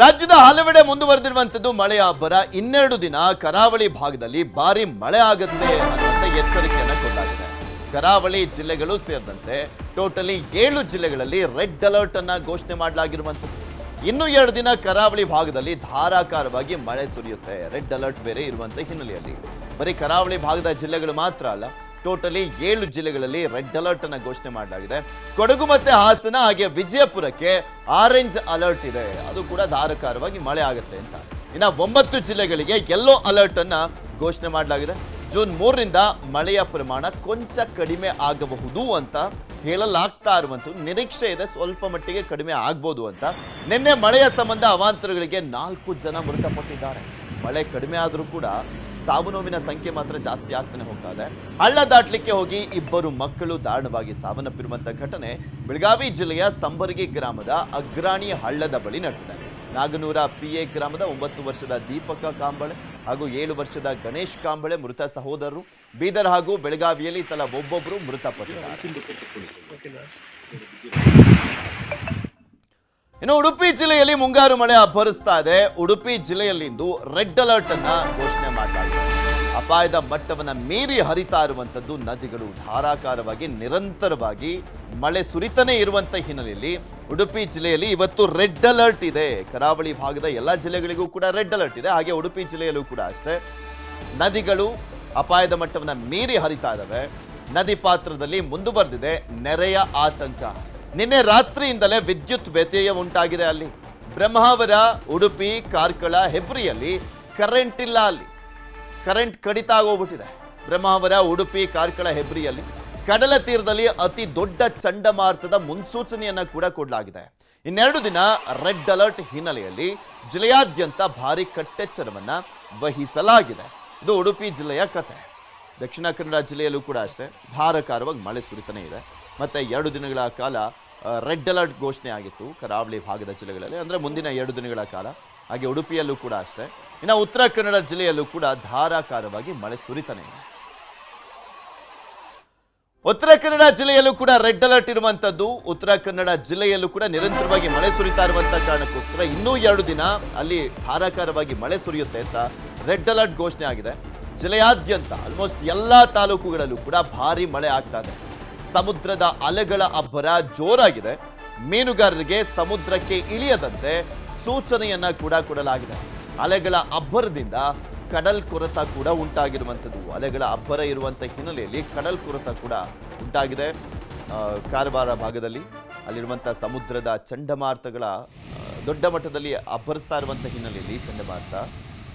ರಾಜ್ಯದ ಹಲವೆಡೆ ಮುಂದುವರೆದಿರುವಂತದ್ದು ಮಳೆಯ ಅಬ್ಬರ ಇನ್ನೆರಡು ದಿನ ಕರಾವಳಿ ಭಾಗದಲ್ಲಿ ಭಾರಿ ಮಳೆ ಆಗುತ್ತೆ ಅನ್ನುವಂತ ಎಚ್ಚರಿಕೆಯನ್ನು ಕೊಡಲಾಗಿದೆ ಕರಾವಳಿ ಜಿಲ್ಲೆಗಳು ಸೇರಿದಂತೆ ಟೋಟಲಿ ಏಳು ಜಿಲ್ಲೆಗಳಲ್ಲಿ ರೆಡ್ ಅಲರ್ಟ್ ಅನ್ನ ಘೋಷಣೆ ಮಾಡಲಾಗಿರುವಂಥದ್ದು. ಇನ್ನು ಎರಡು ದಿನ ಕರಾವಳಿ ಭಾಗದಲ್ಲಿ ಧಾರಾಕಾರವಾಗಿ ಮಳೆ ಸುರಿಯುತ್ತೆ. ರೆಡ್ ಅಲರ್ಟ್ ಬೇರೆ ಇರುವಂತ ಹಿನ್ನೆಲೆಯಲ್ಲಿ. ಬರೀ ಕರಾವಳಿ ಭಾಗದ ಜಿಲ್ಲೆಗಳು ಮಾತ್ರ ಅಲ್ಲ ಟೋಟಲಿ ಏಳು ಜಿಲ್ಲೆಗಳಲ್ಲಿ ರೆಡ್ ಅಲರ್ಟ್ ಅನ್ನ ಘೋಷಣೆ ಮಾಡಲಾಗಿದೆ. ಕೊಡಗು ಮತ್ತೆ ಹಾಸನ ಹಾಗೆ ವಿಜಯಪುರಕ್ಕೆ ಆರೆಂಜ್ ಅಲರ್ಟ್ ಇದೆ. ಅದು ಕೂಡ ಧಾರಕಾರವಾಗಿ ಮಳೆ ಆಗುತ್ತೆ ಅಂತ. ಇನ್ನ ಒಂಬತ್ತು ಜಿಲ್ಲೆಗಳಿಗೆ ಯೆಲ್ಲೋ ಅಲರ್ಟ್ ಅನ್ನ ಘೋಷಣೆ ಮಾಡಲಾಗಿದೆ. ಜೂನ್ ಮೂರರಿಂದ ಮಳೆಯ ಪ್ರಮಾಣ ಕೊಂಚ ಕಡಿಮೆ ಆಗಬಹುದು ಅಂತ ಹೇಳಲಾಗ್ತಾ ಇರುವಂಥದ್ದು ನಿರೀಕ್ಷೆ ಇದೆ ಸ್ವಲ್ಪ ಮಟ್ಟಿಗೆ ಕಡಿಮೆ ಆಗ್ಬೋದು ಅಂತ. ನಿನ್ನೆ ಮಳೆಯ ಸಂಬಂಧ ಅವಾಂತರಗಳಿಗೆ ನಾಲ್ಕು ಜನ ಮೃತಪಟ್ಟಿದ್ದಾರೆ. ಮಳೆ ಕಡಿಮೆ ಆದರೂ ಕೂಡ ಸಾವು ನೋವಿನ ಸಂಖ್ಯೆ ಮಾತ್ರ ಜಾಸ್ತಿ ಆಗ್ತಾನೆ ಹೋಗ್ತಾ ಇದೆ. ಹಳ್ಳ ದಾಟ್ಲಿಕ್ಕೆ ಹೋಗಿ ಇಬ್ಬರು ಮಕ್ಕಳು ದಾರುಣವಾಗಿ ಸಾವನ್ನಪ್ಪಿರುವಂತಹ ಘಟನೆ ಬೆಳಗಾವಿ ಜಿಲ್ಲೆಯ ಸಂಬರ್ಗಿ ಗ್ರಾಮದ ಅಗ್ರಾಣಿ ಹಳ್ಳದ ಬಳಿ ನಡೆದಿದೆ. ನಾಗನೂರ ಪಿ ಎ ಗ್ರಾಮದ ಒಂಬತ್ತು ವರ್ಷದ ದೀಪಕ ಕಾಂಬಳೆ ಹಾಗೂ ಏಳು ವರ್ಷದ ಗಣೇಶ್ ಕಾಂಬಳೆ ಮೃತ ಸಹೋದರರು, ಬೀದರ್ ಹಾಗೂ ಬೆಳಗಾವಿಯಲ್ಲಿ ತಲಾ ಒಬ್ಬೊಬ್ಬರು ಮೃತಪಟ್ಟಿದ್ದಾರೆ. ಇನ್ನು ಉಡುಪಿ ಜಿಲ್ಲೆಯಲ್ಲಿ ಮುಂಗಾರು ಮಳೆ ಅಬ್ಬರಿಸ್ತಾ ಇದೆ. ಉಡುಪಿ ಜಿಲ್ಲೆಯಲ್ಲಿ ಇಂದು ರೆಡ್ ಅಲರ್ಟ್ ಅನ್ನ ಘೋಷಣೆ ಮಾಡಲಾಗಿದೆ. ಅಪಾಯದ ಮಟ್ಟವನ್ನು ಮೀರಿ ಹರಿತಾ ಇರುವಂಥದ್ದು ನದಿಗಳು ಧಾರಾಕಾರವಾಗಿ ನಿರಂತರವಾಗಿ ಮಳೆ ಸುರಿತನೇ ಇರುವಂಥ ಹಿನ್ನೆಲೆಯಲ್ಲಿ ಉಡುಪಿ ಜಿಲ್ಲೆಯಲ್ಲಿ ಇವತ್ತು ರೆಡ್ ಅಲರ್ಟ್ ಇದೆ. ಕರಾವಳಿ ಭಾಗದ ಎಲ್ಲ ಜಿಲ್ಲೆಗಳಿಗೂ ಕೂಡ ರೆಡ್ ಅಲರ್ಟ್ ಇದೆ. ಹಾಗೆ ಉಡುಪಿ ಜಿಲ್ಲೆಯಲ್ಲೂ ಕೂಡ ಅಷ್ಟೇ. ನದಿಗಳು ಅಪಾಯದ ಮಟ್ಟವನ್ನು ಮೀರಿ ಹರಿತಾ ಇದ್ದಾವೆ ನದಿ ಪಾತ್ರದಲ್ಲಿ ಮುಂದುವರೆದಿದೆ. ನೆರೆಯ ಆತಂಕ. ನಿನ್ನೆ ರಾತ್ರಿಯಿಂದಲೇ ವಿದ್ಯುತ್ ವ್ಯತ್ಯಯ ಉಂಟಾಗಿದೆ ಅಲ್ಲಿ. ಬ್ರಹ್ಮಾವರ, ಉಡುಪಿ, ಕಾರ್ಕಳ, ಹೆಬ್ರಿಯಲ್ಲಿ ಕರೆಂಟ್ ಇಲ್ಲ ಅಲ್ಲಿ. ಕರೆಂಟ್ ಕಡಿತ ಆಗೋಗ್ಬಿಟ್ಟಿದೆ. ಬ್ರಹ್ಮಾವರ, ಉಡುಪಿ, ಕಾರ್ಕಳ, ಹೆಬ್ರಿಯಲ್ಲಿ ಕಡಲ ತೀರದಲ್ಲಿ ಅತಿ ದೊಡ್ಡ ಚಂಡಮಾರುತದ ಮುನ್ಸೂಚನೆಯನ್ನು ಕೂಡ ಕೊಡಲಾಗಿದೆ. ಇನ್ನೆರಡು ದಿನ ರೆಡ್ ಅಲರ್ಟ್ ಹಿನ್ನೆಲೆಯಲ್ಲಿ ಜಿಲ್ಲೆಯಾದ್ಯಂತ ಭಾರಿ ಕಟ್ಟೆಚ್ಚರವನ್ನು ವಹಿಸಲಾಗಿದೆ. ಇದು ಉಡುಪಿ ಜಿಲ್ಲೆಯ ಕತೆ. ದಕ್ಷಿಣ ಕನ್ನಡ ಜಿಲ್ಲೆಯಲ್ಲೂ ಕೂಡ ಅಷ್ಟೇ. ಧಾರಾಕಾರವಾಗಿ ಮಳೆ ಸುರಿತಾನೆ ಇದೆ. ಮತ್ತೆ ಎರಡು ದಿನಗಳ ಕಾಲ ರೆಡ್ ಅಲರ್ಟ್ ಘೋಷಣೆ ಆಗಿತ್ತು ಕರಾವಳಿ ಭಾಗದ ಜಿಲ್ಲೆಗಳಲ್ಲಿ. ಅಂದರೆ ಮುಂದಿನ ಎರಡು ದಿನಗಳ ಕಾಲ. ಹಾಗೆ ಉಡುಪಿಯಲ್ಲೂ ಕೂಡ ಅಷ್ಟೇ. ಇನ್ನು ಉತ್ತರ ಕನ್ನಡ ಜಿಲ್ಲೆಯಲ್ಲೂ ಕೂಡ ಧಾರಾಕಾರವಾಗಿ ಮಳೆ ಸುರಿತಾನೆ ಉತ್ತರ ಕನ್ನಡ ಜಿಲ್ಲೆಯಲ್ಲೂ ಕೂಡ ರೆಡ್ ಅಲರ್ಟ್ ಇರುವಂತದ್ದು ಉತ್ತರ ಕನ್ನಡ ಜಿಲ್ಲೆಯಲ್ಲೂ ಕೂಡ ನಿರಂತರವಾಗಿ ಮಳೆ ಸುರಿತಾ ಇರುವಂತ ಕಾರಣಕ್ಕೋಸ್ಕರ ಇನ್ನೂ ಎರಡು ದಿನ ಅಲ್ಲಿ ಧಾರಾಕಾರವಾಗಿ ಮಳೆ ಸುರಿಯುತ್ತೆ ಅಂತ ರೆಡ್ ಅಲರ್ಟ್ ಘೋಷಣೆ ಆಗಿದೆ. ಜಿಲ್ಲೆಯಾದ್ಯಂತ ಆಲ್ಮೋಸ್ಟ್ ಎಲ್ಲಾ ತಾಲೂಕುಗಳಲ್ಲೂ ಕೂಡ ಭಾರಿ ಮಳೆ ಆಗ್ತಾ ಇದೆ. ಸಮುದ್ರದ ಅಲೆಗಳ ಅಬ್ಬರ ಜೋರಾಗಿದೆ. ಮೀನುಗಾರರಿಗೆ ಸಮುದ್ರಕ್ಕೆ ಇಳಿಯದಂತೆ ಸೂಚನೆಯನ್ನ ಕೂಡ ಕೊಡಲಾಗಿದೆ. ಅಲೆಗಳ ಅಬ್ಬರದಿಂದ ಕಡಲ್ ಕೊರತ ಕೂಡ ಉಂಟಾಗಿರುವಂಥದ್ದು. ಅಲೆಗಳ ಅಬ್ಬರ ಇರುವಂಥ ಹಿನ್ನೆಲೆಯಲ್ಲಿ ಕಡಲ್ ಕೊರತ ಕೂಡ ಉಂಟಾಗಿದೆ. ಕಾರವಾರ ಭಾಗದಲ್ಲಿ ಅಲ್ಲಿರುವಂಥ ಸಮುದ್ರದ ಚಂಡಮಾರುತಗಳ ದೊಡ್ಡ ಮಟ್ಟದಲ್ಲಿ ಅಬ್ಬರಿಸ್ತಾ ಇರುವಂಥ ಹಿನ್ನೆಲೆಯಲ್ಲಿ ಚಂಡಮಾರುತ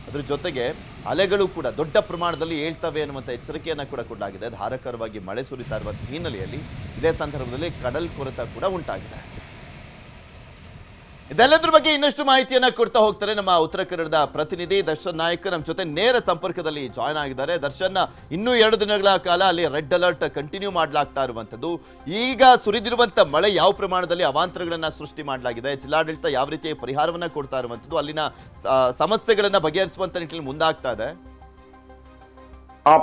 ಅದ್ರ ಜೊತೆಗೆ ಅಲೆಗಳು ಕೂಡ ದೊಡ್ಡ ಪ್ರಮಾಣದಲ್ಲಿ ಏಳ್ತವೆ ಅನ್ನುವಂಥ ಎಚ್ಚರಿಕೆಯನ್ನು ಕೂಡ ಕೊಡಲಾಗಿದೆ ಧಾರಾಕಾರವಾಗಿ ಮಳೆ ಸುರಿತಾ ಇರುವಂಥ ಹಿನ್ನೆಲೆಯಲ್ಲಿ ಇದೇ ಸಂದರ್ಭದಲ್ಲಿ ಕಡಲ್ ಕೊರೆತ ಕೂಡ ಉಂಟಾಗಿದೆ. ಇದೆಲ್ಲದ್ರ ಬಗ್ಗೆ ಇನ್ನಷ್ಟು ಮಾಹಿತಿಯನ್ನ ಕೊಡ್ತಾ ಹೋಗ್ತಾರೆ ನಮ್ಮ ಉತ್ತರ ಕನ್ನಡದ ಪ್ರತಿನಿಧಿ ದರ್ಶನ್ ನಾಯಕ್. ನಮ್ಮ ಜೊತೆ ನೇರ ಸಂಪರ್ಕದಲ್ಲಿ ಜಾಯ್ನ್ ಆಗಿದ್ದಾರೆ. ದರ್ಶನ್, ಇನ್ನೂ ಎರಡು ದಿನಗಳ ಕಾಲ ಅಲ್ಲಿ ರೆಡ್ ಅಲರ್ಟ್ ಕಂಟಿನ್ಯೂ ಮಾಡಲಾಗ್ತಾ ಇರುವಂತದ್ದು ಈಗ ಸುರಿದಿರುವಂತ ಮಳೆ ಯಾವ ಪ್ರಮಾಣದಲ್ಲಿ ಅವಾಂತರಗಳನ್ನ ಸೃಷ್ಟಿ ಮಾಡಲಾಗಿದೆ, ಜಿಲ್ಲಾಡಳಿತ ಯಾವ ರೀತಿಯ ಪರಿಹಾರವನ್ನ ಕೊಡ್ತಾ ಇರುವಂತದ್ದು ಅಲ್ಲಿನ ಸಮಸ್ಯೆಗಳನ್ನ ಬಗೆಹರಿಸುವಂತ ನಿಟ್ಟಿನಲ್ಲಿ ಮುಂದಾಗ್ತಾ ಇದೆ?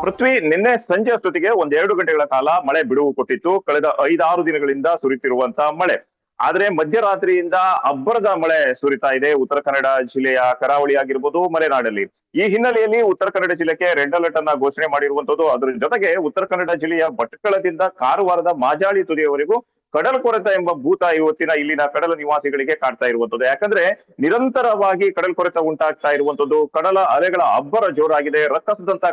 ಪೃಥ್ವಿ, ನಿನ್ನೆ ಸಂಜೆ ಅಷ್ಟೊತ್ತಿಗೆ ಒಂದೆರಡು ಗಂಟೆಗಳ ಕಾಲ ಮಳೆ ಬಿಡುವು ಕೊಟ್ಟಿತ್ತು. ಕಳೆದ ಐದಾರು ದಿನಗಳಿಂದ ಸುರಿತಿರುವಂತ ಮಳೆ. ಆದ್ರೆ ಮಧ್ಯರಾತ್ರಿಯಿಂದ ಅಬ್ಬರದ ಮಳೆ ಸುರಿತಾ ಇದೆ. ಉತ್ತರ ಕನ್ನಡ ಜಿಲ್ಲೆಯ ಕರಾವಳಿ ಆಗಿರ್ಬೋದು ಮಲೆನಾಡಲ್ಲಿ. ಈ ಹಿನ್ನೆಲೆಯಲ್ಲಿ ಉತ್ತರ ಕನ್ನಡ ಜಿಲ್ಲೆಗೆ ರೆಡ್ ಅಲರ್ಟ್ ಅನ್ನ ಘೋಷಣೆ ಮಾಡಿರುವಂತದ್ದು. ಅದರ ಜೊತೆಗೆ ಉತ್ತರ ಕನ್ನಡ ಜಿಲ್ಲೆಯ ಭಟ್ಕಳದಿಂದ ಕಾರವಾರದ ಮಾಜಾಳಿ ತುದಿಯವರೆಗೂ ಕಡಲ ಕೊರೆತ ಎಂಬ ಭೂತ ಇವತ್ತಿನ ಇಲ್ಲಿನ ಕಡಲ ನಿವಾಸಿಗಳಿಗೆ ಕಾಡ್ತಾ ಇರುವಂತದ್ದು. ಯಾಕಂದ್ರೆ ನಿರಂತರವಾಗಿ ಕಡಲ್ ಕೊರೆತ ಉಂಟಾಗ್ತಾ ಇರುವಂತದ್ದು. ಕಡಲ ಅಲೆಗಳ ಅಬ್ಬರ ಜೋರಾಗಿದೆ.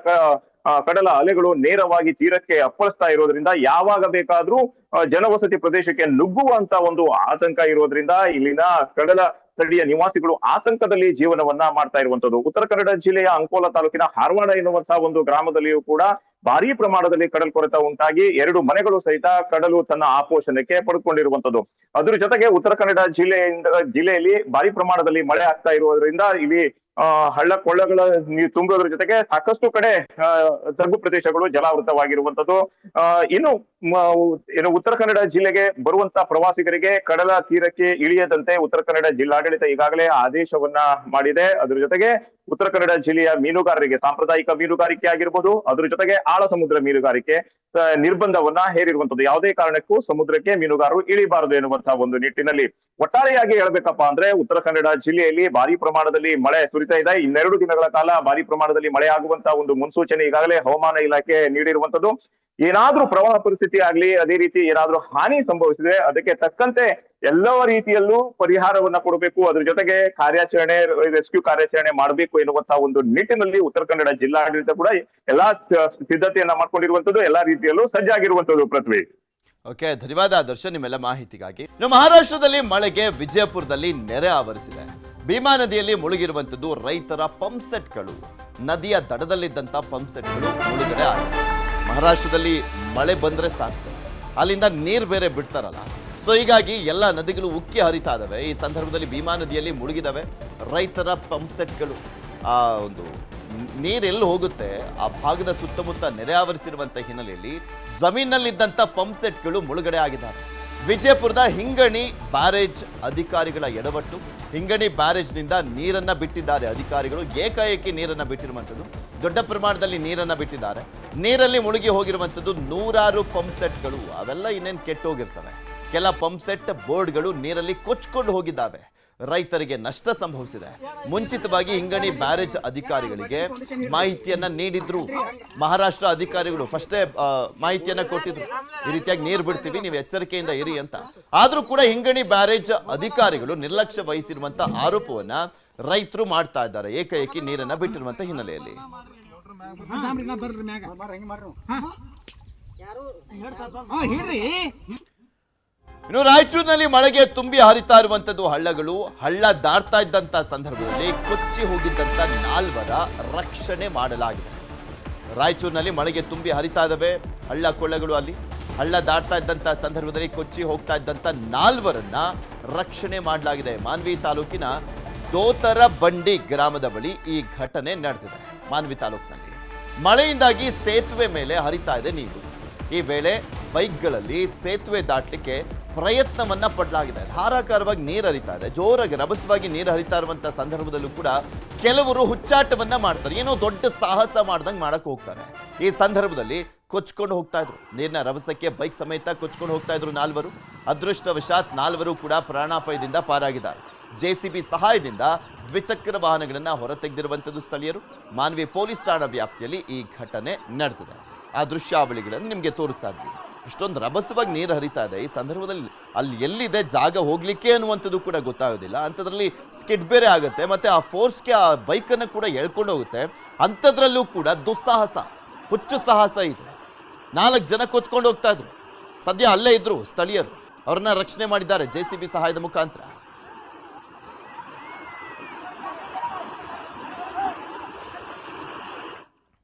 ಆ, ಕಡಲ ಅಲೆಗಳು ನೇರವಾಗಿ ತೀರಕ್ಕೆ ಅಪ್ಪಳಿಸ್ತಾ ಇರೋದ್ರಿಂದ ಯಾವಾಗ ಬೇಕಾದ್ರೂ ಜನವಸತಿ ಪ್ರದೇಶಕ್ಕೆ ನುಗ್ಗುವಂತ ಒಂದು ಆತಂಕ ಇರೋದ್ರಿಂದ ಇಲ್ಲಿನ ಕಡಲ ಸ್ಥಳೀಯ ನಿವಾಸಿಗಳು ಆತಂಕದಲ್ಲಿ ಜೀವನವನ್ನ ಮಾಡ್ತಾ ಇರುವಂತದ್ದು ಉತ್ತರ ಕನ್ನಡ ಜಿಲ್ಲೆಯ ಅಂಕೋಲ ತಾಲೂಕಿನ ಹಾರವಾಡ ಎನ್ನುವಂತಹ ಒಂದು ಗ್ರಾಮದಲ್ಲಿಯೂ ಕೂಡ ಭಾರಿ ಪ್ರಮಾಣದಲ್ಲಿ ಕಡಲ್ ಕೊರೆತ ಉಂಟಾಗಿ ಎರಡು ಮನೆಗಳು ಸಹಿತ ಕಡಲು ತನ್ನ ಆಪೋಷಣಕ್ಕೆ ಪಡೆದುಕೊಂಡಿರುವಂತದ್ದು ಅದ್ರ ಜೊತೆಗೆ ಉತ್ತರ ಕನ್ನಡ ಜಿಲ್ಲೆಯಿಂದ, ಜಿಲ್ಲೆಯಲ್ಲಿ ಭಾರಿ ಪ್ರಮಾಣದಲ್ಲಿ ಮಳೆ ಆಗ್ತಾ ಇರುವುದರಿಂದ ಇಲ್ಲಿ ಆ, ಹಳ್ಳ ಕೊಳ್ಳಗಳ ನೀರು ತುಂಬೋದ್ರ ಜೊತೆಗೆ ಸಾಕಷ್ಟು ಕಡೆ ತಗ್ಗು ಪ್ರದೇಶಗಳು ಜಲಾವೃತವಾಗಿರುವಂತದ್ದು ಇನ್ನು ಏನು ಉತ್ತರ ಕನ್ನಡ ಜಿಲ್ಲೆಗೆ ಬರುವಂತ ಪ್ರವಾಸಿಗರಿಗೆ ಕಡಲ ತೀರಕ್ಕೆ ಇಳಿಯದಂತೆ ಉತ್ತರ ಕನ್ನಡ ಜಿಲ್ಲಾಡಳಿತ ಈಗಾಗಲೇ ಆದೇಶವನ್ನ ಮಾಡಿದೆ. ಅದ್ರ ಜೊತೆಗೆ ಉತ್ತರ ಕನ್ನಡ ಜಿಲ್ಲೆಯ ಮೀನುಗಾರರಿಗೆ ಸಾಂಪ್ರದಾಯಿಕ ಮೀನುಗಾರಿಕೆ ಆಗಿರ್ಬೋದು ಅದ್ರ ಜೊತೆಗೆ ಆಳ ಸಮುದ್ರ ಮೀನುಗಾರಿಕೆ ನಿರ್ಬಂಧವನ್ನ ಹೇರಿರುವಂತದ್ದು ಯಾವುದೇ ಕಾರಣಕ್ಕೂ ಸಮುದ್ರಕ್ಕೆ ಮೀನುಗಾರರು ಇಳಿಬಾರದು ಎನ್ನುವಂತಹ ಒಂದು ನಿಟ್ಟಿನಲ್ಲಿ ಒಟ್ಟಾರೆಯಾಗಿ ಹೇಳ್ಬೇಕಪ್ಪ ಅಂದ್ರೆ ಉತ್ತರ ಕನ್ನಡ ಜಿಲ್ಲೆಯಲ್ಲಿ ಭಾರಿ ಪ್ರಮಾಣದಲ್ಲಿ ಮಳೆ ಸುರಿತಾ ಇದೆ. ಇನ್ನೆರಡು ದಿನಗಳ ಕಾಲ ಭಾರಿ ಪ್ರಮಾಣದಲ್ಲಿ ಮಳೆ ಆಗುವಂತಹ ಒಂದು ಮುನ್ಸೂಚನೆ ಈಗಾಗಲೇ ಹವಾಮಾನ ಇಲಾಖೆ ನೀಡಿರುವಂತದ್ದು. ಏನಾದ್ರೂ ಪ್ರವಾಹ ಪರಿಸ್ಥಿತಿ ಆಗ್ಲಿ, ಅದೇ ರೀತಿ ಏನಾದ್ರೂ ಹಾನಿ ಸಂಭವಿಸಿದೆ ಅದಕ್ಕೆ ತಕ್ಕಂತೆ ಎಲ್ಲ ರೀತಿಯಲ್ಲೂ ಪರಿಹಾರವನ್ನ ಕೊಡಬೇಕು. ಅದ್ರ ಜೊತೆಗೆ ಕಾರ್ಯಾಚರಣೆ ರೆಸ್ಕ್ಯೂ ಕಾರ್ಯಾಚರಣೆ ಮಾಡಬೇಕು ಎನ್ನುವಂತಹ ಒಂದು ನಿಟ್ಟಿನಲ್ಲಿ ಉತ್ತರ ಕನ್ನಡ ಜಿಲ್ಲಾಡಳಿತ ಕೂಡ ಎಲ್ಲಾ ಸಿದ್ಧತೆಯನ್ನ ಮಾಡ್ಕೊಂಡಿರುವಂತದ್ದು, ಎಲ್ಲಾ ರೀತಿಯಲ್ಲೂ ಸಜ್ಜಾಗಿರುವಂತದ್ದು ಪೃಥ್ವಿ ಓಕೆ, ಧನ್ಯವಾದ ದರ್ಶನ್, ನಿಮ್ಮೆಲ್ಲ ಮಾಹಿತಿಗಾಗಿ. ನಮ್ಮ ಮಹಾರಾಷ್ಟ್ರದಲ್ಲಿ ಮಳೆಗೆ ವಿಜಯಪುರದಲ್ಲಿ ನೆರೆ ಆವರಿಸಿದೆ. ಭೀಮಾ ನದಿಯಲ್ಲಿ ಮುಳುಗಿರುವಂಥದ್ದು ರೈತರ ಪಂಪ್ ಸೆಟ್ಗಳು. ನದಿಯ ದಡದಲ್ಲಿದ್ದಂಥ ಪಂಪ್ ಸೆಟ್ಗಳು ಮುಳುಗಡೆ ಆಗಿದೆ. ಮಹಾರಾಷ್ಟ್ರದಲ್ಲಿ ಮಳೆ ಬಂದ್ರೆ ಸಾಕು. ಅಲ್ಲಿಂದ ನೀರು ಬೇರೆ ಬಿಡ್ತಾರಲ್ಲ. ಸೊ, ಹೀಗಾಗಿ ಎಲ್ಲ ನದಿಗಳು ಉಕ್ಕಿ ಹರಿತಾ ಇದಾವೆ. ಈ ಸಂದರ್ಭದಲ್ಲಿ ಭೀಮಾ ನದಿಯಲ್ಲಿ ಮುಳುಗಿದಾವೆ. ರೈತರ ಪಂಪ್ ಸೆಟ್ಗಳು. ಆ ಒಂದು ನೀರೆಲ್ಲಿ ಹೋಗುತ್ತೆ? ಆ ಭಾಗದ ಸುತ್ತಮುತ್ತ ನೆರೆ ಆವರಿಸಿರುವಂಥ ಹಿನ್ನೆಲೆಯಲ್ಲಿ ಜಮೀನಲ್ಲಿದ್ದಂಥ ಪಂಪ್ ಸೆಟ್ಗಳು ಮುಳುಗಡೆ ಆಗಿದ್ದಾರೆ. ವಿಜಯಪುರದ ಹಿಂಗಣಿ ಬ್ಯಾರೇಜ್ ಅಧಿಕಾರಿಗಳ ಎಡವಟ್ಟು. ಹಿಂಗಣಿ ಬ್ಯಾರೇಜ್ನಿಂದ ನೀರನ್ನ ಬಿಟ್ಟಿದ್ದಾರೆ ಅಧಿಕಾರಿಗಳು. ಏಕಾಏಕಿ ನೀರನ್ನ ಬಿಟ್ಟಿರುವಂಥದ್ದು. ದೊಡ್ಡ ಪ್ರಮಾಣದಲ್ಲಿ ನೀರನ್ನ ಬಿಟ್ಟಿದ್ದಾರೆ. ನೀರಲ್ಲಿ ಮುಳುಗಿ ಹೋಗಿರುವಂಥದ್ದು ನೂರಾರು ಪಂಪ್ ಸೆಟ್ಗಳು. ಅವೆಲ್ಲ ಇನ್ನೇನು ಕೆಟ್ಟೋಗಿರ್ತವೆ. ಕೆಲ ಪಂಪ್ ಸೆಟ್ ಬೋರ್ಡ್ಗಳು ನೀರಲ್ಲಿ ಕೊಚ್ಕೊಂಡು ಹೋಗಿದ್ದಾವೆ. ರೈತರಿಗೆ ನಷ್ಟ ಸಂಭವಿಸಿದೆ. ಮುಂಚಿತವಾಗಿ ಹಿಂಗಣಿ ಬ್ಯಾರೇಜ್ ಅಧಿಕಾರಿಗಳಿಗೆ ಮಾಹಿತಿಯನ್ನ ನೀಡಿದ್ರು. ಮಹಾರಾಷ್ಟ್ರ ಅಧಿಕಾರಿಗಳು ಫಸ್ಟೇ ಮಾಹಿತಿಯನ್ನು ಕೊಟ್ಟಿದ್ರು. ಈ ರೀತಿಯಾಗಿ ನೀರು ಬಿಡ್ತೀವಿ, ನೀವು ಎಚ್ಚರಿಕೆಯಿಂದ ಇರಿ ಅಂತ. ಆದರೂ ಕೂಡ ಹಿಂಗಣಿ ಬ್ಯಾರೇಜ್ ಅಧಿಕಾರಿಗಳು ನಿರ್ಲಕ್ಷ್ಯ ವಹಿಸಿರುವಂತ ಆರೋಪವನ್ನ ರೈತರು ಮಾಡ್ತಾ ಇದ್ದಾರೆ. ಏಕಾಏಕಿ ನೀರನ್ನ ಬಿಟ್ಟಿರುವಂತ ಹಿನ್ನೆಲೆಯಲ್ಲಿ. ಇನ್ನು ರಾಯಚೂರಿನಲ್ಲಿ ಮಳೆಗೆ ತುಂಬಿ ಹರಿತಾ ಇರುವಂತದ್ದು ಹಳ್ಳಗಳು, ಹಳ್ಳ ದಾಟ್ತಾ ಇದ್ದಂತ ಸಂದರ್ಭದಲ್ಲಿ ಕೊಚ್ಚಿ ಹೋಗಿದ್ದಂತ ನಾಲ್ವರ ರಕ್ಷಣೆ ಮಾಡಲಾಗಿದೆ. ರಾಯಚೂರಿನಲ್ಲಿ ಮಳೆಗೆ ತುಂಬಿ ಹರಿತಾ ಇದ್ದಾವೆ ಹಳ್ಳ ಕೊಳ್ಳಗಳು ಅಲ್ಲಿ. ಹಳ್ಳ ದಾಟ್ತಾ ಇದ್ದಂತ ಸಂದರ್ಭದಲ್ಲಿ ಕೊಚ್ಚಿ ಹೋಗ್ತಾ ಇದ್ದಂತ ನಾಲ್ವರನ್ನ ರಕ್ಷಣೆ ಮಾಡಲಾಗಿದೆ. ಮಾನ್ವಿ ತಾಲೂಕಿನ ದೋತರ ಬಂಡಿ ಗ್ರಾಮದ ಬಳಿ ಈ ಘಟನೆ ನಡೆದಿದೆ. ಮಾನ್ವಿ ತಾಲೂಕಿನಲ್ಲಿ ಮಳೆಯಿಂದಾಗಿ ಸೇತುವೆ ಮೇಲೆ ಹರಿತಾ ಇದೆ ನೀರು. ಈ ವೇಳೆ ಬೈಕ್ಗಳಲ್ಲಿ ಸೇತುವೆ ದಾಟಲಿಕ್ಕೆ ಪ್ರಯತ್ನವನ್ನ ಪಡಲಾಗಿದೆ. ಧಾರಾಕಾರವಾಗಿ ನೀರು ಹರಿತಾ ಇದೆ. ಜೋರಾಗಿ ರಭಸವಾಗಿ ನೀರು ಹರಿತಾ ಇರುವಂಥ ಸಂದರ್ಭದಲ್ಲೂ ಕೂಡ ಕೆಲವರು ಹುಚ್ಚಾಟವನ್ನು ಮಾಡ್ತಾರೆ. ಏನೋ ದೊಡ್ಡ ಸಾಹಸ ಮಾಡ್ದಂಗೆ ಮಾಡಕ್ ಹೋಗ್ತಾರೆ. ಈ ಸಂದರ್ಭದಲ್ಲಿ ಕೊಚ್ಕೊಂಡು ಹೋಗ್ತಾ ಇದ್ರು. ನೀರಿನ ರಭಸಕ್ಕೆ ಬೈಕ್ ಸಮೇತ ಕೊಚ್ಕೊಂಡು ಹೋಗ್ತಾ ಇದ್ರು ನಾಲ್ವರು. ಅದೃಷ್ಟವಶಾತ್ ನಾಲ್ವರು ಕೂಡ ಪ್ರಾಣಾಪಾಯದಿಂದ ಪಾರಾಗಿದ್ದಾರೆ. ಜೆಸಿಬಿ ಸಹಾಯದಿಂದ ದ್ವಿಚಕ್ರ ವಾಹನಗಳನ್ನು ಹೊರತೆಗೆದಿರುವಂಥದ್ದು ಸ್ಥಳೀಯರು. ಮಾನ್ವಿ ಪೊಲೀಸ್ ಠಾಣಾ ವ್ಯಾಪ್ತಿಯಲ್ಲಿ ಈ ಘಟನೆ ನಡೆದಿದೆ. ಆ ದೃಶ್ಯಾವಳಿಗಳನ್ನು ನಿಮಗೆ ತೋರಿಸ್ತಾ ಇದ್ವಿ. ಇಷ್ಟೊಂದು ರಭಸವಾಗಿ ನೀರು ಹರಿತಾ ಇದೆ. ಈ ಸಂದರ್ಭದಲ್ಲಿ ಅಲ್ಲಿ ಎಲ್ಲಿದೆ, ಜಾಗ ಹೋಗ್ಲಿಕ್ಕೆ ಅನ್ನುವಂಥದ್ದು ಕೂಡ ಗೊತ್ತಾಗೋದಿಲ್ಲ. ಅಂಥದ್ರಲ್ಲಿ ಸ್ಕಿಡ್ ಬೇರೆ ಆಗುತ್ತೆ. ಮತ್ತೆ ಆ ಫೋರ್ಸ್ಗೆ ಆ ಬೈಕನ್ನು ಕೂಡ ಎಳ್ಕೊಂಡು ಹೋಗುತ್ತೆ. ಅಂಥದ್ರಲ್ಲೂ ಕೂಡ ದುಸ್ಸಾಹಸ, ಹುಚ್ಚು ಸಾಹಸ ಇದು. ನಾಲ್ಕು ಜನ ಕೊಚ್ಕೊಂಡು ಹೋಗ್ತಾ ಇದ್ರು. ಸದ್ಯ ಅಲ್ಲೇ ಇದ್ರು ಸ್ಥಳೀಯರು. ಅವ್ರನ್ನ ರಕ್ಷಣೆ ಮಾಡಿದ್ದಾರೆ ಜೆ ಸಿ ಬಿ ಸಹಾಯದ ಮುಖಾಂತರ.